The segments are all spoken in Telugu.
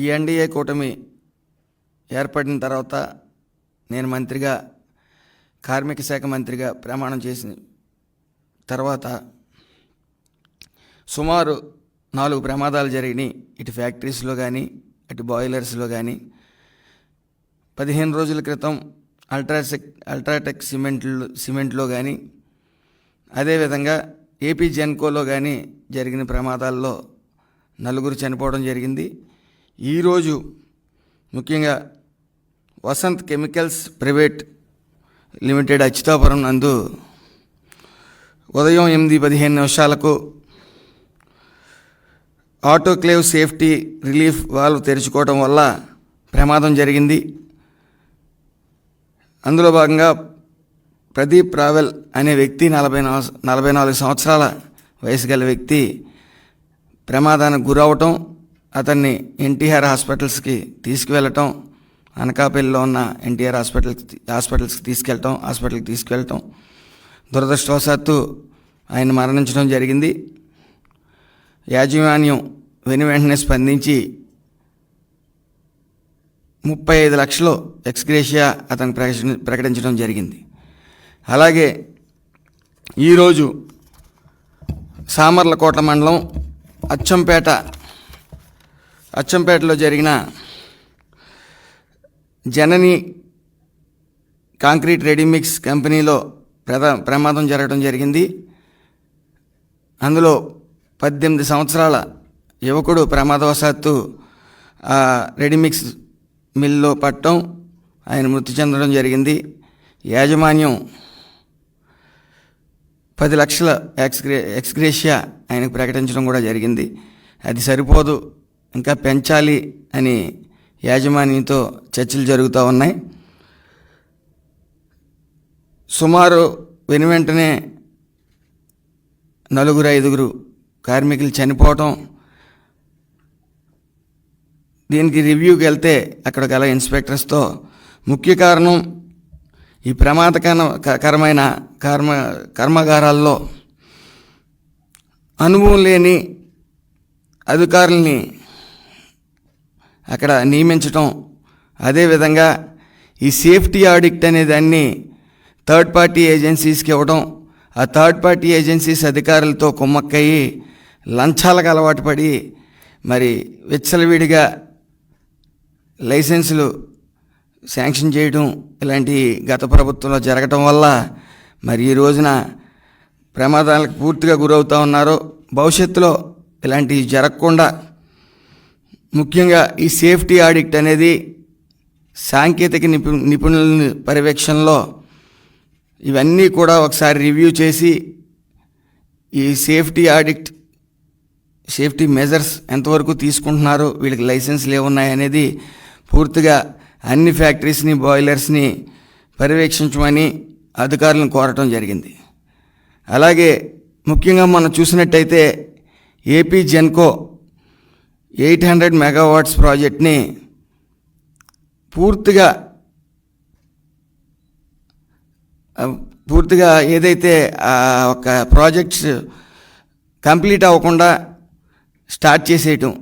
ఈ ఎన్డీఏ కూటమి ఏర్పడిన తర్వాత నేను మంత్రిగా కార్మిక శాఖ మంత్రిగా ప్రమాణం చేసిన తర్వాత సుమారు నాలుగు ప్రమాదాలు జరిగినాయి. ఇటు ఫ్యాక్టరీస్లో కానీ అటు బాయిలర్స్లో కానీ పదిహేను రోజుల క్రితం అల్ట్రాసెక్ అల్ట్రాటెక్ సిమెంట్లు సిమెంట్లో కానీ అదేవిధంగా ఏపీ జెన్కోలో కానీ జరిగిన ప్రమాదాల్లో నలుగురు చనిపోవడం జరిగింది. ఈరోజు ముఖ్యంగా Vasant chemicals private limited Achyutapuram నందు ఉదయం ఎనిమిది పదిహేను నిమిషాలకు ఆటోక్లేవ్ సేఫ్టీ రిలీఫ్ వాల్వ్ తెరుచుకోవడం వల్ల ప్రమాదం జరిగింది. అందులో భాగంగా ప్రదీప్ రావెల్ అనే వ్యక్తి నలభై నలభై నాలుగు సంవత్సరాల వయసు గల వ్యక్తి ప్రమాదానికి గురవటం అతన్ని ఎన్టీఆర్ హాస్పిటల్స్కి తీసుకువెళ్ళటం అనకాపల్లిలో ఉన్న ఎన్టీఆర్ హాస్పిటల్ హాస్పిటల్స్కి తీసుకెళ్ళటం హాస్పిటల్కి తీసుకెళ్ళటం దురదృష్టవశాత్తు ఆయన మరణించడం జరిగింది. యాజమాన్యం వెను వెంటనే స్పందించి ముప్పై ఐదు లక్షలు ఎక్స్గ్రేషియా అతను ప్రకటి ప్రకటించడం జరిగింది. అలాగే ఈరోజు సామర్లకోట మండలం అచ్చంపేట అచ్చంపేటలో జరిగిన జనని కాంక్రీట్ రెడీమిక్స్ కంపెనీలో ప్రదా ప్రమాదం జరగడం జరిగింది. అందులో పద్దెనిమిది సంవత్సరాల యువకుడు ప్రమాదవశాత్తు రెడీమిక్స్ మిల్లో పట్టడం ఆయన మృతి చెందడం జరిగింది. యాజమాన్యం పది లక్షల ఎక్స్గ్రే ఎక్స్గ్రేషియా ఆయనకు ప్రకటించడం కూడా జరిగింది. అది సరిపోదు ఇంకా పెంచాలి అని యాజమాన్యంతో చర్చలు జరుగుతూ ఉన్నాయి. సుమారు వెను వెంటనే నలుగురు ఐదుగురు కార్మికులు చనిపోవటం దీనికి రివ్యూకి వెళ్తే అక్కడ గల ఇన్స్పెక్టర్స్తో ముఖ్య కారణం ఈ ప్రమాదకరమైన కర్మ కర్మాగారాల్లో అనుభవం లేని అధికారుల్ని అక్కడ నియమించటం. అదేవిధంగా ఈ సేఫ్టీ ఆడిట్ అనే దాన్ని థర్డ్ పార్టీ ఏజెన్సీస్కి ఇవ్వడం ఆ థర్డ్ పార్టీ ఏజెన్సీస్ అధికారులతో కుమ్మక్కయ్యి లంచాలకు అలవాటు పడి మరి విచ్చలవిడిగా లైసెన్సులు శాంక్షన్ చేయడం ఇలాంటి గత ప్రభుత్వంలో జరగటం వల్ల మరి ఈ రోజున ప్రమాదాలకు పూర్తిగా గురవుతూ ఉన్నారు. భవిష్యత్తులో ఇలాంటివి జరగకుండా ముఖ్యంగా ఈ సేఫ్టీ ఆడిట్ అనేది సాంకేతిక నిపు నిపుణుల పర్యవేక్షణలో ఇవన్నీ కూడా ఒకసారి రివ్యూ చేసి ఈ సేఫ్టీ ఆడిట్ సేఫ్టీ మెజర్స్ ఎంతవరకు తీసుకుంటున్నారు వీళ్ళకి లైసెన్స్లు ఏమున్నాయి అనేది పూర్తిగా అన్ని ఫ్యాక్టరీస్ని బాయిలర్స్ని పర్యవేక్షించమని అధికారులను కోరటం జరిగింది. అలాగే ముఖ్యంగా మనం చూసినట్టయితే AP Genco eight hundred megawatts ప్రాజెక్ట్ని పూర్తిగా పూర్తిగా ఏదైతే ఆ ఒక ప్రాజెక్ట్స్ కంప్లీట్ అవ్వకుండా స్టార్ట్ చేసేయటం.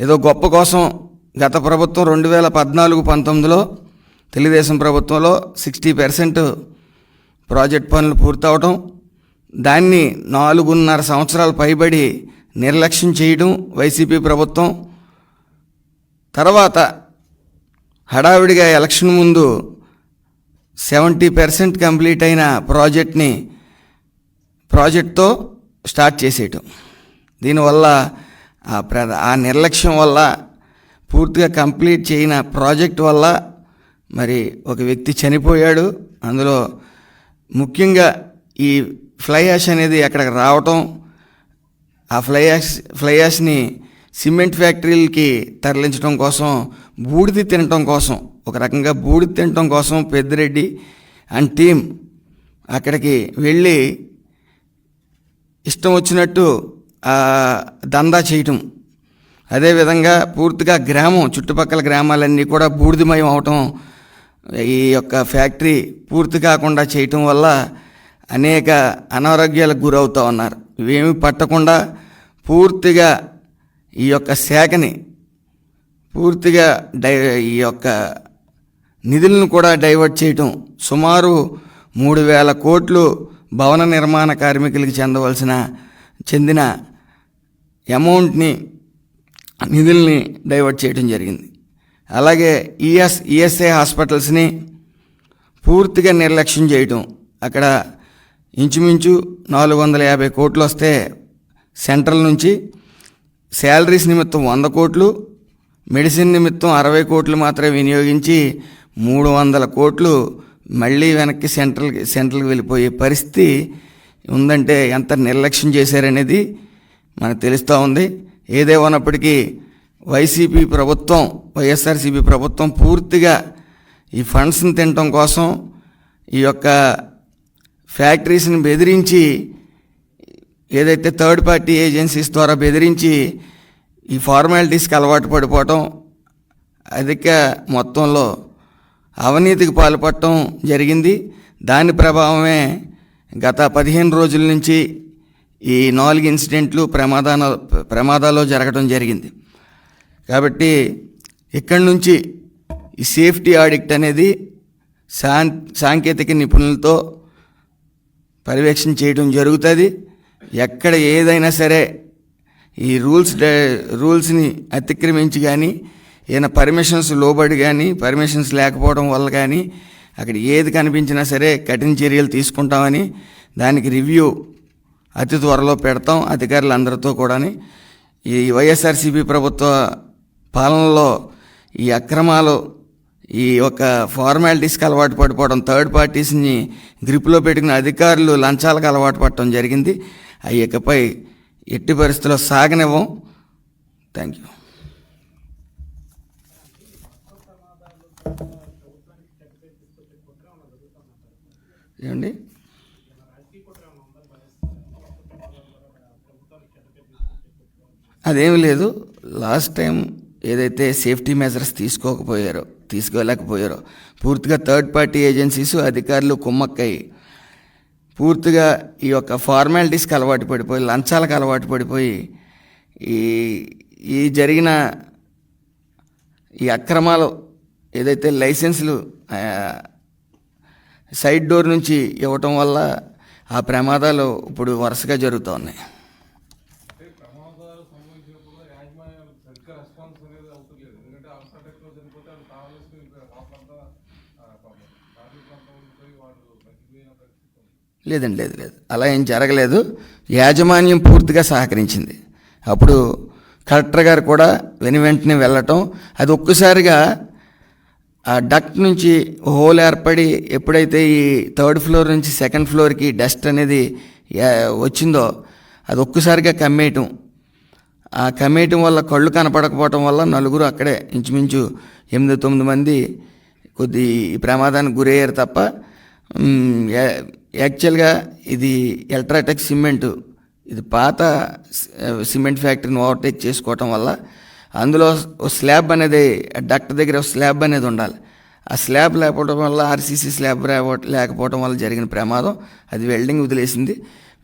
ఏదో గొప్ప కోసం గత ప్రభుత్వం రెండు వేల పద్నాలుగు పంతొమ్మిదిలో తెలుగుదేశం ప్రభుత్వంలో సిక్స్టీ పర్సెంట్ ప్రాజెక్ట్ పనులు పూర్తవటం దాన్ని నాలుగున్నర సంవత్సరాలు పైబడి నిర్లక్ష్యం చేయడం వైసీపీ ప్రభుత్వం. తర్వాత హడావిడిగా ఎలక్షన్ ముందు సెవెంటీ పర్సెంట్ కంప్లీట్ అయిన ప్రాజెక్ట్ని ప్రాజెక్ట్తో స్టార్ట్ చేసేయటం. దీనివల్ల ఆ ప్ర ఆ నిర్లక్ష్యం వల్ల పూర్తిగా కంప్లీట్ చేయన ప్రాజెక్ట్ వల్ల మరి ఒక వ్యక్తి చనిపోయాడు. అందులో ముఖ్యంగా ఈ ఫ్లై యాష్ అనేది అక్కడికి రావటం ఆ ఫ్లై యాష్ ఫ్లై యాష్ని సిమెంట్ ఫ్యాక్టరీలకి తరలించడం కోసం బూడిద తినటం కోసం ఒక రకంగా బూడిద తినటం కోసం పెద్దిరెడ్డి అండ్ టీం అక్కడికి వెళ్ళి ఇష్టం వచ్చినట్టు దందా చేయటం. అదేవిధంగా పూర్తిగా గ్రామం చుట్టుపక్కల గ్రామాలన్నీ కూడా బూడిదమయం అవటం ఈ యొక్క ఫ్యాక్టరీ పూర్తి కాకుండా చేయటం వల్ల అనేక అనారోగ్యాలకు గురవుతూ ఉన్నారు. ఇవేమి పట్టకుండా పూర్తిగా ఈ యొక్క శాఖని పూర్తిగా డై ఈ యొక్క నిధులను కూడా డైవర్ట్ చేయటం సుమారు మూడు వేల కోట్లు భవన నిర్మాణ కార్మికులకి చెందవలసిన చెందిన అమౌంట్ని నిధుల్ని డైవర్ట్ చేయడం జరిగింది. అలాగే ఈఎస్ ఈఎస్ఐ హాస్పిటల్స్ని పూర్తిగా నిర్లక్ష్యం చేయటం అక్కడ ఇంచుమించు నాలుగు వందల యాభై కోట్లు వస్తే సెంట్రల్ నుంచి శాలరీస్ నిమిత్తం వంద కోట్లు మెడిసిన్ నిమిత్తం అరవై కోట్లు మాత్రమే వినియోగించి మూడు వందల కోట్లు మళ్ళీ వెనక్కి సెంట్రల్కి సెంట్రల్కి వెళ్ళిపోయే పరిస్థితి ఉందంటే ఎంత నిర్లక్ష్యం చేశారనేది మనకు తెలుస్తూ ఉంది. ఏదేమన్నప్పటికీ వైసీపీ ప్రభుత్వం వైఎస్ఆర్సీపీ ప్రభుత్వం పూర్తిగా ఈ ఫండ్స్ని తినటం కోసం ఈ యొక్క ఫ్యాక్టరీస్ని బెదిరించి ఏదైతే థర్డ్ పార్టీ ఏజెన్సీస్ ద్వారా బెదిరించి ఈ ఫార్మాలిటీస్కి అలవాటు పడిపోవటం అధిక మొత్తంలో అవినీతికి పాల్పడటం జరిగింది. దాని ప్రభావమే గత పదిహేను రోజుల నుంచి ఈ నాలుగు ఇన్సిడెంట్లు ప్రమాదాల ప్రమాదాల్లో జరగడం జరిగింది. కాబట్టి ఇక్కడి నుంచి ఈ సేఫ్టీ ఆడిక్ట్ అనేది సాం సాంకేతిక నిపుణులతో పర్యవేక్షణ చేయడం జరుగుతుంది. ఎక్కడ ఏదైనా సరే ఈ రూల్స్ రూల్స్ని అతిక్రమించి కానీ ఏదైనా పర్మిషన్స్ లోబడి కానీ పర్మిషన్స్ లేకపోవడం వల్ల కానీ అక్కడ ఏది కనిపించినా సరే కఠిన చర్యలు తీసుకుంటామని దానికి రివ్యూ అతి త్వరలో పెడతాం అధికారులందరితో కూడాని. ఈ వైఎస్ఆర్సీపీ ప్రభుత్వ పాలనలో ఈ అక్రమాలు ఈ యొక్క ఫార్మాలిటీస్కి అలవాటు పడిపోవడం థర్డ్ పార్టీస్ని గ్రిప్లో పెట్టుకున్న అధికారులు లంచాలకు అలవాటు పడటం జరిగింది. అవి ఇకపై ఎట్టి పరిస్థితుల్లో సాగనివ్వం. థ్యాంక్ యూ ఏమండి? అదేమి లేదు. లాస్ట్ టైం ఏదైతే సేఫ్టీ మెజర్స్ తీసుకోకపోయారో తీసుకోలేకపోయారు పూర్తిగా థర్డ్ పార్టీ ఏజెన్సీస్ అధికారులు కుమ్మక్కయ్యి. పూర్తిగా ఈ యొక్క ఫార్మాలిటీస్కి అలవాటు పడిపోయి లంచాలకు అలవాటు పడిపోయి ఈ ఈ జరిగిన ఈ అక్రమాలు ఏదైతే లైసెన్సులు సైడ్ డోర్ నుంచి ఇవ్వటం వల్ల ఆ ప్రమాదాలు ఇప్పుడు వరుసగా జరుగుతూ ఉన్నాయి. కార్మిక ప్రాంతం ఉండిపోయి వాళ్ళు బతికిపోయిన పరిస్థితి లేదండి లేదు లేదు. అలా ఏం జరగలేదు. యాజమాన్యం పూర్తిగా సహకరించింది. అప్పుడు కలెక్టర్ గారు కూడా వెను వెంటనే వెళ్ళటం అది ఒక్కసారిగా ఆ డక్ట్ నుంచి హోల్ ఏర్పడి ఎప్పుడైతే ఈ థర్డ్ ఫ్లోర్ నుంచి సెకండ్ ఫ్లోర్కి డస్ట్ అనేది వచ్చిందో అది ఒక్కసారిగా కమ్మేయటం ఆ కమ్మేయటం వల్ల కళ్ళు కనపడకపోవటం వల్ల నలుగురు అక్కడే ఇంచుమించు ఎనిమిది తొమ్మిది మంది కొద్ది ప్రమాదానికి గురయ్యారు తప్ప యాక్చువల్గా ఇది ఎల్ట్రాటెక్ సిమెంట్. ఇది పాత సిమెంట్ ఫ్యాక్టరీని ఓవర్టేక్ చేసుకోవటం వల్ల అందులో ఓ స్లాబ్ అనేది డక్ట్ దగ్గర ఒక స్లాబ్ అనేది ఉండాలి. ఆ స్లాబ్ లేకపోవడం వల్ల ఆర్సీసీ స్లాబ్ లేకపోవడం వల్ల జరిగిన ప్రమాదం అది వెల్డింగ్ వదిలేసింది.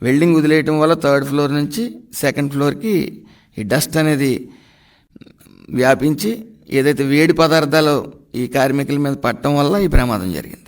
వెల్డింగ్ వదిలేయటం వల్ల థర్డ్ ఫ్లోర్ నుంచి సెకండ్ ఫ్లోర్కి ఈ డస్ట్ అనేది వ్యాపించి ఏదైతే వేడి పదార్థాలు ఈ కార్మికుల మీద పట్టడం వల్ల ఈ ప్రమాదం జరిగింది.